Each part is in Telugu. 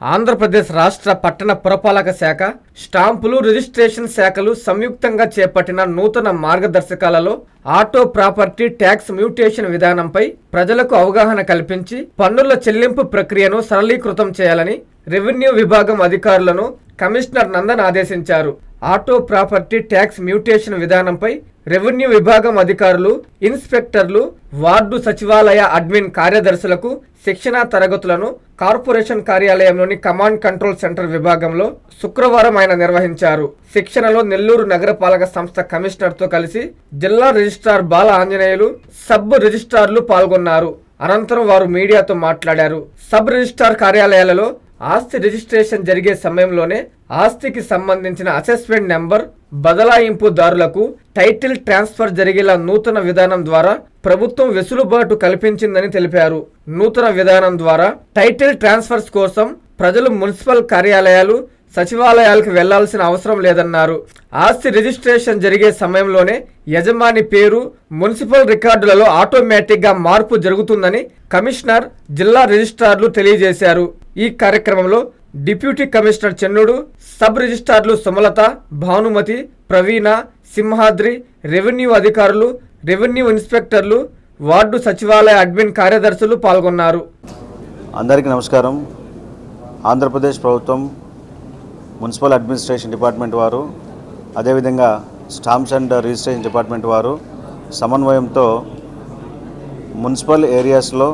ఆంధ్రప్రదేశ్ రాష్ట్ర పట్టణ పురపాలక శాఖ స్టాంపులు రిజిస్ట్రేషన్ శాఖలు సంయుక్తంగా చేపట్టిన నూతన మార్గదర్శకాలలో ఆటో ప్రాపర్టీ ట్యాక్స్ మ్యూటేషన్ విధానంపై ప్రజలకు అవగాహన కల్పించి పన్నుల చెల్లింపు ప్రక్రియను సరళీకృతం చేయాలని రెవెన్యూ విభాగం అధికారులను కమిషనర్ నందన్ ఆదేశించారు. ఆటో ప్రాపర్టీ ట్యాక్స్ మ్యూటేషన్ విధానంపై రెవెన్యూ విభాగం అధికారులు ఇన్స్పెక్టర్లు వార్డు సచివాలయ అడ్మిన్ కార్యదర్శులకు శిక్షణా తరగతులను కార్పొరేషన్ కార్యాలయంలోని కమాండ్ కంట్రోల్ సెంటర్ విభాగంలో శుక్రవారం ఆయన నిర్వహించారు. శిక్షణలో నెల్లూరు నగరపాలక సంస్థ కమిషనర్తో కలిసి జిల్లా రిజిస్ట్రార్ బాల ఆంజనేయులు సబ్ రిజిస్ట్రార్లు పాల్గొన్నారు. అనంతరం వారు మీడియాతో మాట్లాడారు. సబ్ రిజిస్ట్రార్ కార్యాలయాలలో ఆస్తి రిజిస్ట్రేషన్ జరిగే సమయంలోనే ఆస్తికి సంబంధించిన అసెస్మెంట్ నెంబర్ బదలాయింపుదారులకు టైటిల్ ట్రాన్స్ఫర్ జరిగేలా నూతన విధానం ద్వారా ప్రభుత్వం వెసులుబాటు కల్పించిందని తెలిపారు. నూతన విధానం ద్వారా టైటిల్ ట్రాన్స్ఫర్స్ కోసం ప్రజలు మున్సిపల్ కార్యాలయాలు సచివాలయాలకు వెళ్ళాల్సిన అవసరం లేదన్నారు. ఆస్తి రిజిస్ట్రేషన్ జరిగే సమయంలోనే యజమాని పేరు మున్సిపల్ రికార్డులలో ఆటోమేటిక్గా మార్పు జరుగుతుందని కమిషనర్ జిల్లా రిజిస్ట్రార్లు తెలియజేశారు. ఈ కార్యక్రమంలో డిప్యూటీ కమిషనర్ చెన్నుడు సబ్ రిజిస్ట్రార్లు సుమలత భానుమతి ప్రవీణ సింహాద్రి రెవెన్యూ అధికారులు రెవెన్యూ ఇన్స్పెక్టర్లు వార్డు సచివాలయ అడ్మిన్ కార్యదర్శులు పాల్గొన్నారు. అందరికీ నమస్కారం. ఆంధ్రప్రదేశ్ ప్రభుత్వం మున్సిపల్ అడ్మినిస్ట్రేషన్ డిపార్ట్మెంట్ వారు అదేవిధంగా స్టాంప్స్ అండ్ రిజిస్ట్రేషన్ డిపార్ట్మెంట్ వారు సమన్వయంతో మున్సిపల్ ఏరియాస్లో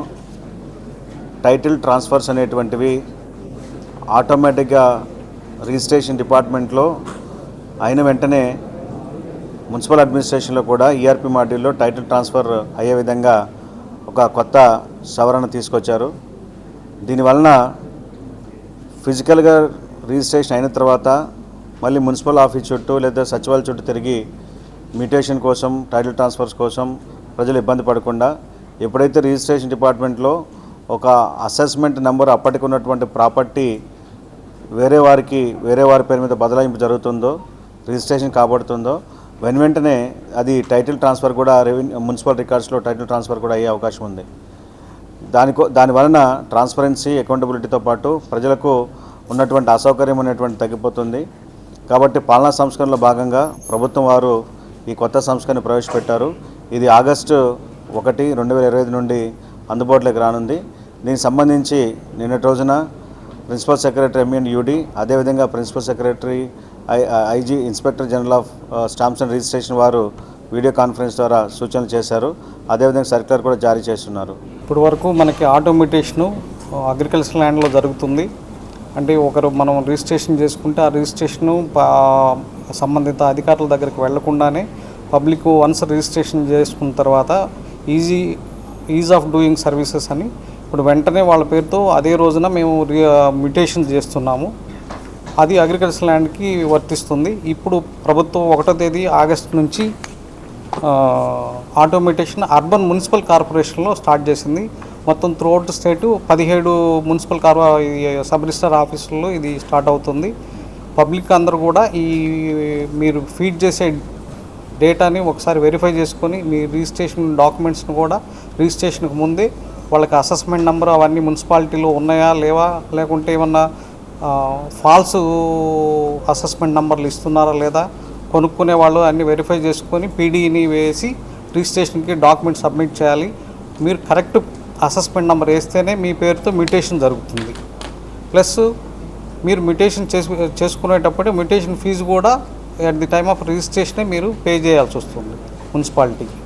టైటిల్ ట్రాన్స్ఫర్స్ అనేటువంటివి ఆటోమేటిక్గా రిజిస్ట్రేషన్ డిపార్ట్మెంట్లో అయిన వెంటనే మున్సిపల్ అడ్మినిస్ట్రేషన్లో కూడా ఈఆర్పి మాడ్యూల్లో టైటిల్ ట్రాన్స్ఫర్ అయ్యే విధంగా ఒక కొత్త సవరణ తీసుకొచ్చారు. దీనివలన ఫిజికల్గా రిజిస్ట్రేషన్ అయిన తర్వాత మళ్ళీ మున్సిపల్ ఆఫీస్ చుట్టూ లేదా సచివాలయం చుట్టూ తిరిగి మ్యూటేషన్ కోసం టైటిల్ ట్రాన్స్ఫర్స్ కోసం ప్రజలు ఇబ్బంది పడకుండా ఎప్పుడైతే రిజిస్ట్రేషన్ డిపార్ట్మెంట్లో ఒక అసెస్మెంట్ నెంబర్ అప్పటికి ఉన్నటువంటి ప్రాపర్టీ వేరే వారికి వేరే వారి పేరు మీద బదలాయింపు జరుగుతుందో రిజిస్ట్రేషన్ కాబడుతుందో వెన్ వెంటనే అది టైటిల్ ట్రాన్స్ఫర్ కూడా రెవెన్యూ మున్సిపల్ రికార్డ్స్లో టైటిల్ ట్రాన్స్ఫర్ కూడా అయ్యే అవకాశం ఉంది. దానికో దాని వలన ట్రాన్స్పరెన్సీ అకౌంటబిలిటీతో పాటు ప్రజలకు ఉన్నటువంటి అసౌకర్యం అనేటువంటి తగ్గిపోతుంది. కాబట్టి పాలనా సంస్కరణలో భాగంగా ప్రభుత్వం వారు ఈ కొత్త సంస్కరణ ప్రవేశపెట్టారు. ఇది ఆగస్టు ఒకటి రెండు వేల ఇరవై ఐదు నుండి అందుబాటులోకి రానుంది. దీనికి సంబంధించి నిన్నటి రోజున ప్రిన్సిపల్ సెక్రటరీ ఎంఎన్ యూడి అదేవిధంగా principal secretary I IG inspector general of stamps and registration వారు వీడియో కాన్ఫరెన్స్ ద్వారా సూచనలు చేశారు. అదేవిధంగా సర్క్యులర్ కూడా జారీ చేస్తున్నారు. ఇప్పటి వరకు మనకి ఆటోమేటేషను అగ్రికల్చర్ ల్యాండ్లో జరుగుతుంది. అంటే ఒకరు మనం రిజిస్ట్రేషన్ చేసుకుంటే ఆ రిజిస్ట్రేషను సంబంధిత అధికారుల దగ్గరికి వెళ్ళకుండానే పబ్లిక్ వన్స్ రిజిస్ట్రేషన్ చేసుకున్న తర్వాత easy ease of doing services అని ఇప్పుడు వెంటనే వాళ్ళ పేరుతో అదే రోజున మేము మ్యూటేషన్ చేస్తున్నాము. అది అగ్రికల్చర్ ల్యాండ్కి వర్తిస్తుంది. ఇప్పుడు ప్రభుత్వం ఒకటో తేదీ ఆగస్టు నుంచి ఆటోమేటేషన్ అర్బన్ మున్సిపల్ కార్పొరేషన్లో స్టార్ట్ చేసింది. మొత్తం త్రూఅవుట్ స్టేటు పదిహేడు మున్సిపల్ కార్పొ సబ్ రిజిస్టర్ ఆఫీసుల్లో ఇది స్టార్ట్ అవుతుంది. పబ్లిక్ అందరూ కూడా ఈ మీరు ఫీడ్ చేసే డేటాని ఒకసారి వెరిఫై చేసుకొని మీ రిజిస్ట్రేషన్ డాక్యుమెంట్స్ని కూడా రిజిస్ట్రేషన్కి ముందే వాళ్ళకి అసెస్మెంట్ నెంబర్ అవన్నీ మున్సిపాలిటీలో ఉన్నాయా లేవా? లేకుంటే ఏమన్నా ఫాల్స్ అసెస్మెంట్ నెంబర్లు ఇస్తున్నారా లేదా? కొనుక్కునే వాళ్ళు అన్ని వెరిఫై చేసుకొని పీడీని వేసి రిజిస్ట్రేషన్కి డాక్యుమెంట్ సబ్మిట్ చేయాలి. మీరు కరెక్ట్ అసెస్మెంట్ నెంబర్ వేస్తేనే మీ పేరుతో మ్యూటేషన్ జరుగుతుంది. ప్లస్ మీరు మ్యూటేషన్ చేసు చేసుకునేటప్పుడు మ్యూటేషన్ ఫీజు కూడా ఎట్ ది టైమ్ ఆఫ్ రిజిస్ట్రేషనే మీరు పే చేయాల్సి వస్తుంది మున్సిపాలిటీకి.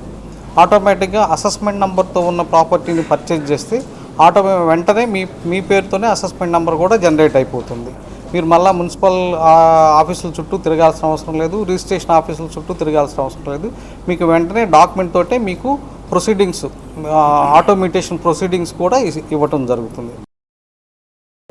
ఆటోమేటిక్గా అసెస్మెంట్ నెంబర్తో ఉన్న ప్రాపర్టీని పర్చేజ్ చేస్తే ఆటో వెంటనే మీ మీ పేరుతోనే అసెస్మెంట్ నెంబర్ కూడా జనరేట్ అయిపోతుంది. మీరు మళ్ళీ మున్సిపల్ ఆఫీసుల చుట్టూ తిరగాల్సిన అవసరం లేదు రిజిస్ట్రేషన్ ఆఫీసుల చుట్టూ తిరగాల్సిన అవసరం లేదు. మీకు వెంటనే డాక్యుమెంట్ తోటే మీకు ప్రొసీడింగ్స్ ఆటోమేటేషన్ ప్రొసీడింగ్స్ కూడా ఇవ్వటం జరుగుతుంది.